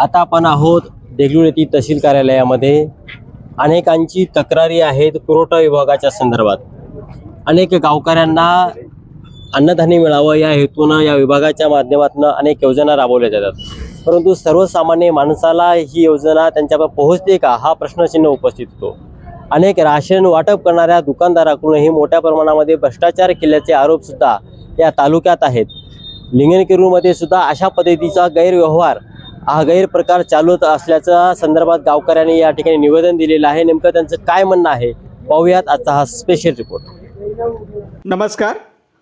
आता आपण आहोत देगलूर येथील तहसील कार्यालयामध्ये. अनेकांची तक्रारी आहेत पुरवठा विभागाच्या संदर्भात. अनेक गावकऱ्यांना अन्नधान्य मिळावं या हेतूनं या विभागाच्या माध्यमातून अनेक योजना राबवल्या जातात. परंतु सर्वसामान्य माणसाला ही योजना त्यांच्यापर्यंत पोहोचते का? हा प्रश्नचिन्ह उपस्थित होतो. अनेक राशन वाटप करणाऱ्या दुकानदाराकडूनही मोठ्या प्रमाणामध्ये भ्रष्टाचार केल्याचे आरोपसुद्धा या तालुक्यात आहेत. लिंगणकिरूमध्ये सुद्धा अशा पद्धतीचा गैरव्यवहार हा गैरप्रकार चालू असल्याच्या संदर्भात गावकऱ्यांनी या ठिकाणी निवेदन दिलेलं आहे. नेमकं त्यांचं काय म्हणणं आहे? पाहूयात आजचा हा स्पेशल रिपोर्ट नमस्कार.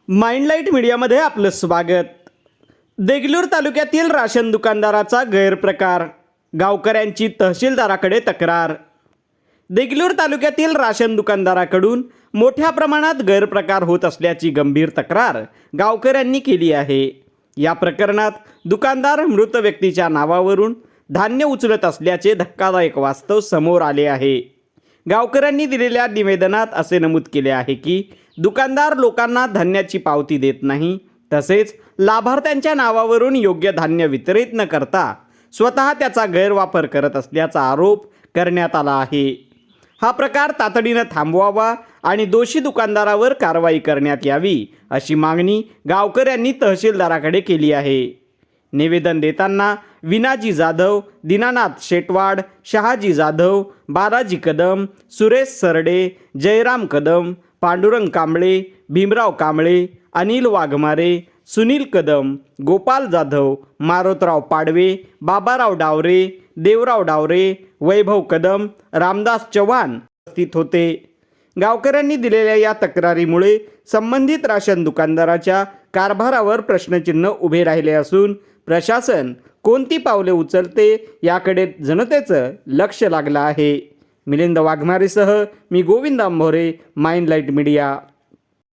माइंडलाईट मीडियामध्ये आपलं स्वागत. देगलूर तालुक्यातील राशन दुकानदाराचा गैरप्रकार. गावकऱ्यांची तहसीलदाराकडे तक्रार. देगलूर तालुक्यातील राशन दुकानदाराकडून मोठ्या प्रमाणात गैरप्रकार होत असल्याची गंभीर तक्रार गावकऱ्यांनी केली आहे. या प्रकरणात दुकानदार मृत व्यक्तीच्या नावावरून धान्य उचलत असल्याचे धक्कादायक वास्तव समोर आले आहे. गावकऱ्यांनी दिलेल्या निवेदनात असे नमूद केले आहे की दुकानदार लोकांना धान्याची पावती देत नाही तसेच लाभार्थ्यांच्या नावावरून योग्य धान्य वितरित न करता स्वतः त्याचा गैरवापर करत असल्याचा आरोप करण्यात आला आहे. हा प्रकार तातडीनं थांबवावा आणि दोषी दुकानदारावर कारवाई करण्यात यावी अशी मागणी गावकऱ्यांनी तहसीलदाराकडे केली आहे. निवेदन देताना विनाजी जाधव दीनानाथ शेटवाड शहाजी जाधव बालाजी कदम सुरेश सरडे जयराम कदम पांडुरंग कांबळे भीमराव कांबळे अनिल वाघमारे सुनील कदम गोपाल जाधव मारोतराव पाडवे बाबाराव डावरे देवराव डावरे वैभव कदम रामदास चव्हाण उपस्थित होते. गावकऱ्यांनी दिलेल्या या तक्रारीमुळे संबंधित राशन दुकानदाराच्या कारभारावर प्रश्नचिन्ह उभे राहिले असून प्रशासन कोणती पावले उचलते याकडे जनतेचं लक्ष लागलं आहे. मिलिंद वाघमारेसह मी Govind Ambhore mind light media.